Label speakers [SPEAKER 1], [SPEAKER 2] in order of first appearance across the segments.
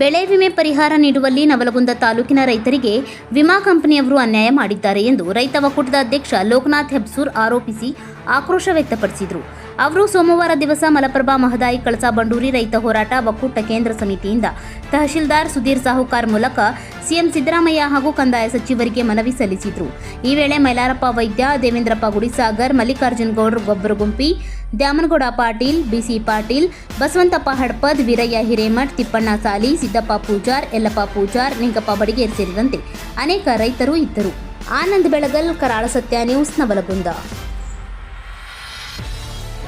[SPEAKER 1] ಬೆಳೆ ವಿಮೆ ಪರಿಹಾರ ನೀಡುವಲ್ಲಿ ನವಲಗುಂದ ತಾಲೂಕಿನ ರೈತರಿಗೆ ವಿಮಾ ಕಂಪನಿಯವರು ಅನ್ಯಾಯ ಮಾಡಿದ್ದಾರೆ ಎಂದು ರೈತ ಒಕ್ಕೂಟದ ಅಧ್ಯಕ್ಷ ಲೋಕನಾಥ್ ಹೆಬ್ಸೂರ್ ಆರೋಪಿಸಿ ಆಕ್ರೋಶ ವ್ಯಕ್ತಪಡಿಸಿದರು. ಅವರು ಸೋಮವಾರ ದಿವಸ ಮಲಪ್ರಭಾ ಮಹದಾಯಿ, ಕಳಸಾ ಬಂಡೂರಿ ರೈತ ಹೋರಾಟ ಒಕ್ಕೂಟ ಕೇಂದ್ರ ಸಮಿತಿಯಿಂದ. ತಹಶೀಲ್ದಾರ್ ಸುಧೀರ್ ಸಾಹುಕಾರ್ ಮೂಲಕ ಸಿಎಂ ಸಿದ್ದರಾಮಯ್ಯ ಹಾಗೂ ಕಂದಾಯ ಸಚಿವರಿಗೆ ಮನವಿ ಸಲ್ಲಿಸಿದರು. ಈ ವೇಳೆ ಮೈಲಾರಪ್ಪ ವೈದ್ಯ, ದೇವೇಂದ್ರಪ್ಪ ಗುಡಿಸಾಗರ್, ಮಲ್ಲಿಕಾರ್ಜುನ್ ಗೌಡ್ರು ಗೊಬ್ಬರಗುಂಪಿ ದ್ಯಾಮನಗೌಡ ಪಾಟೀಲ್, ಬಿಸಿ ಪಾಟೀಲ್, ಬಸವಂತಪ್ಪ ಹಡ್ಪದ್, ವೀರಯ್ಯ ಹಿರೇಮಠ್, ತಿಪ್ಪಣ್ಣ ಸಾಲಿ, ಸಿದ್ದಪ್ಪ ಪೂಜಾರ್, ಯಲ್ಲಪ್ಪ ಪೂಜಾರ್, ನಿಂಗಪ್ಪ ಬಡಿಗೇರ್ ಸೇರಿದಂತೆ ಅನೇಕ ರೈತರು ಇದ್ದರು. ಆನಂದ್ ಬೆಳಗಲ್, ಕರಾಳ ಸತ್ಯ ನ್ಯೂಸ್, ನವಲಗುಂದ.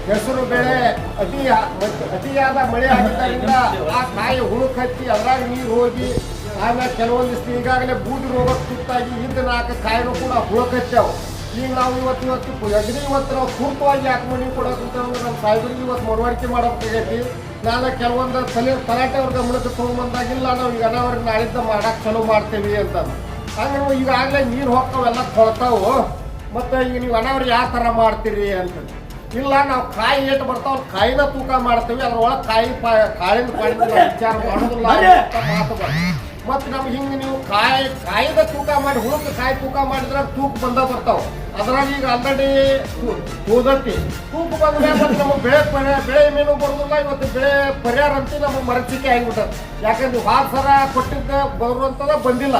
[SPEAKER 2] ಹೆಸರು ಬೆಳೆ, ಅತಿ ಅತಿಯಾದ ಮಳೆ ಆಗಿದ್ದರಿಂದ ಆ ಕಾಯಿ ಹುಳುಕ್ ಹಚ್ಚಿ ಅದ್ರಾಗ ನೀರು ಹೋಗಿ, ಆಮೇಲೆ ಕೆಲವೊಂದಿಷ್ಟು ಈಗಾಗಲೇ ಬೂದಿ ರೋಗಕ್ಕೆ ತುತ್ತಾಗಿ ಇದ್ದ ನಾಲ್ಕು ಕಾಯಿನೂ ಕೂಡ ಹುಳುಕ್ ಹಚ್ಚಾವು ಈಗ ನಾವು ಇವತ್ತು ಇವತ್ತು ಅಗ್ನಿ ಇವತ್ತು ನಾವು ಪೂರ್ತವಾಗಿ ಯಾಕೆ ಮನೆ ಕೊಡೋದಂತ ನಮ್ಮ ಸಾಹೇಬರಿಗೆ ಇವತ್ತು ಮನವರಿಕೆ ಮಾಡೋಕ್ಕಾಗೈತಿ ನಾನು ಕೆಲವೊಂದು ತಲೆ ತಲಾಟೆ ಅವ್ರ ಗಮನಕ್ಕೆ ತೊಗೊಂಬಂದಾಗಿಲ್ಲ ನಾವು ಈಗ ಅನಾವರಿ ನಾಳಿದ್ದ ಮಾಡಕ್ಕೆ ಚಲೋ ಮಾಡ್ತೇವೆ ಅಂತ ಹಂಗೆ ಈಗಾಗಲೇ ನೀರು ಹೋಗ್ತಾವೆಲ್ಲ ಕೊಳ್ತಾವು ಮತ್ತು ಈಗ ನೀವು ಅನಾವರಿ ಯಾವ ಥರ ಮಾಡ್ತೀರಿ ಅಂತ ಇಲ್ಲ ನಾವು ಕಾಯಿ ಏಟ್ ಬರ್ತಾವ ಕಾಯಿನ ತೂಕ ಮಾಡ್ತೀವಿ ಅದ್ರೊಳಗೆ ಕಾಯಿ ಕಾಳಿನ ನಾವು ವಿಚಾರ ಮಾಡೋದಿಲ್ಲ ಅಂತ ಮಾತು ಬರ್ತದೆ. ಮತ್ತೆ ನಮ್ಗೆ ಹಿಂಗೆ ನೀವು ಕಾಯಿ, ಕಾಯಿದ ತೂಕ ಮಾಡಿ ಹುಳಕ್ಕೆ ಕಾಯಿ ತೂಕ ಮಾಡಿದ್ರೆ ತೂಕ ಬಂದ ಬರ್ತಾವೆ. ಅದ್ರಾಗ ಈಗ ಆಲ್ರೆಡಿ ಹೋದತ್ತಿ. ತೂಕ ಬಂದ ಮತ್ತು ಬೆಳೆ ಪರಿಹಾರ ಬೆಳೆ ಮೇನು ಬರೋದಿಲ್ಲ. ಇವತ್ತು ಬೆಳೆ ಪರಿಹಾರ ಅಂತ ನಮಗೆ ಮರಚಿಕೆ ಆಗಿಬಿಟ್ಟದ. ಯಾಕಂದ್ರೆ ವಾರ ಸರ ಕೊಟ್ಟಿದ್ದ ಬರುವಂಥದ ಬಂದಿಲ್ಲ.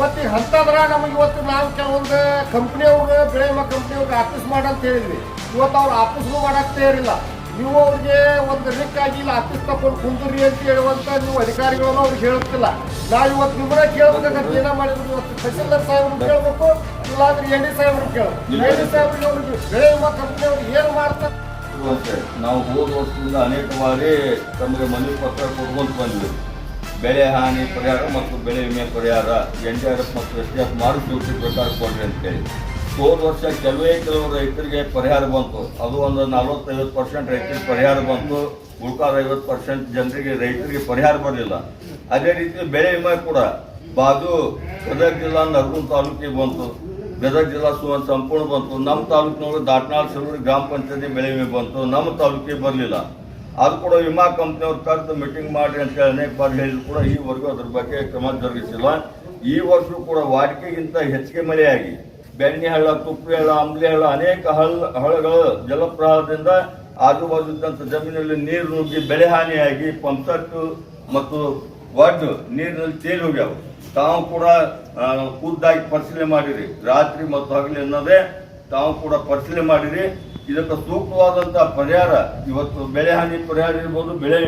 [SPEAKER 2] ಮತ್ತು ಈಗ ಅಂತಂದ್ರ ನಮಗೆ ಇವತ್ತು ನಾವು ಕೆಲವೊಂದು ಕಂಪ್ನಿಯವ್ರಿಗೆ ಬೆಳೆ ಕಂಪ್ನಿಯವ್ರಿಗೆ ಆಫೀಸ್ ಮಾಡಂತ ಹೇಳಿದ್ವಿ. ಇವತ್ತು ಅವ್ರು ಆಫೀಸ್ಗೂ ಮಾಡೋಕ್ಕೆ ತಯಾರಿಲ್ಲ. ನೀವು ಅವ್ರಿಗೆ ಒಂದು ರಿಕ್ ಆಗಿ ಇಲ್ಲ ಆಫೀಸ್ ತಗೊಂಡು ಕುಂದ್ರಿ ಅಂತ ಹೇಳುವಂತ ನೀವು ಅಧಿಕಾರಿಗಳನ್ನು ಅವ್ರಿಗೆ ಹೇಳುತ್ತಿಲ್ಲ. ನಾವು ಇವತ್ತು ನಿಮ್ಮನ್ನ ಕೇಳ್ಬೇಕಾಗತ್ತೆ ಏನ ಮಾಡಿದ್ರು ಇವತ್ತು ತಹಸೀಲ್ದಾರ್ ಸಾಹೇಬ್ರು ಕೇಳಬೇಕು, ಇಲ್ಲಾಂದ್ರೆ ಎನ್ ಡಿ ಸಾಹೇಬ್ರು ಕೇಳಬೇಕು. ಎನ್ ಡಿ ಸಾಹೇಬ್ರಿಗೆ ಅವ್ರಿಗೆ ಬೆಳೆ ವಿಮಾ ಅವ್ರಿಗೆ ಏನು ಮಾಡ್ತಾರೆ?
[SPEAKER 3] ನಾವು ಹೋದ ವರ್ಷದಿಂದ ಅನೇಕ ಬಾರಿ ತಮಗೆ ಮನವಿ ಪತ್ರ ಕೊಡ್ಕೊಂಡು ಬಂದ್ವಿ. ಬೆಳೆ ಹಾನಿ ಪರಿಹಾರ ಮತ್ತು ಬೆಳೆ ವಿಮೆ ಪರಿಹಾರ, ಎನ್ ಡಿ ಆರ್ ಎಫ್ ಮತ್ತು ಎಸ್ ಡಿ ಎಫ್ ಮಾರು ಪ್ರಕಾರ ಕೊಡ್ರಿ ಅಂತೇಳಿ ಹೋದ ವರ್ಷ ಕೆಲವೇ ಕೆಲವು ರೈತರಿಗೆ ಪರಿಹಾರ ಬಂತು. ಅದು ಒಂದು ನಲ್ವತ್ತೈವತ್ತು ಪರ್ಸೆಂಟ್ ರೈತರಿಗೆ ಪರಿಹಾರ ಬಂತು. ಉಳ್ಕಾದ ಐವತ್ತು ಪರ್ಸೆಂಟ್ ಜನರಿಗೆ, ರೈತರಿಗೆ ಪರಿಹಾರ ಬರಲಿಲ್ಲ. ಅದೇ ರೀತಿ ಬೆಳೆ ವಿಮೆ ಕೂಡ. ಬಾಜು ಗದಗ ಜಿಲ್ಲಾ ನರಗುಂದ ತಾಲೂಕಿಗೆ ಬಂತು. ಗದಗ ಜಿಲ್ಲಾ ಸುವರ್ಣ ಸಂಪೂರ್ಣ ಬಂತು. ನಮ್ಮ ತಾಲೂಕಿನವರು ದಾಟನಾಳ್ ಸಲೂರು ಗ್ರಾಮ ಪಂಚಾಯತಿ ಬೆಳೆ ವಿಮೆ ಬಂತು. ನಮ್ಮ ತಾಲೂಕಿಗೆ ಬರಲಿಲ್ಲ. ಅದು ಕೂಡ ವಿಮಾ ಕಂಪ್ನಿಯವ್ರು ಕರೆದು ಮೀಟಿಂಗ್ ಮಾಡಿ ಅಂತ ಹೇಳಿ ಅನೇಕ ಬಾರಿ ಹೇಳಿದ್ರು ಕೂಡ ಈವರೆಗೂ ಅದ್ರ ಬಗ್ಗೆ ಕ್ರಮ ಜರುಗಿಸಿಲ್ಲ. ಈ ವರ್ಷ ಕೂಡ ವಾಡಿಕೆಗಿಂತ ಹೆಚ್ಚಿಗೆ ಮಳೆಯಾಗಿ. ಬೆಣ್ಣೆ ಹಳ್ಳ ತುಪ್ಪಿ ಹಳ್ಳ, ಅಂಬ್ಲಿ ಹಳ್ಳ, ಅನೇಕ ಹಳ್ಳ, ಹಳ್ಳಗಳು ಜಲಪ್ರವಾಹದಿಂದ ಆಜುಬಾಜು ಇದ್ದಂಥ ಜಮೀನಲ್ಲಿ ನೀರು ನುಗ್ಗಿ ಬೆಳೆ ಹಾನಿಯಾಗಿ ಪಂಪ್ಸೆಟ್ಟು ಮತ್ತು ಒಡ್ಡು ನೀರಿನಲ್ಲಿ ತೇಲಿ ಹೋಗ್ಯಾವ. ತಾವು ಕೂಡ ಖುದ್ದಾಗಿ ಪರಿಶೀಲನೆ ಮಾಡಿರಿ. ರಾತ್ರಿ ಮತ್ತು ಹಗಲಿ ಅನ್ನೋದೇ ತಾವು ಕೂಡ ಪರಿಶೀಲನೆ ಮಾಡಿರಿ. ಇದಕ್ಕೆ ಸೂಕ್ತವಾದಂಥ ಪರಿಹಾರ ಇವತ್ತು ಬೆಳೆ ಹಾನಿ ಪರಿಹಾರ ಇರ್ಬೋದು, ಬೆಳೆ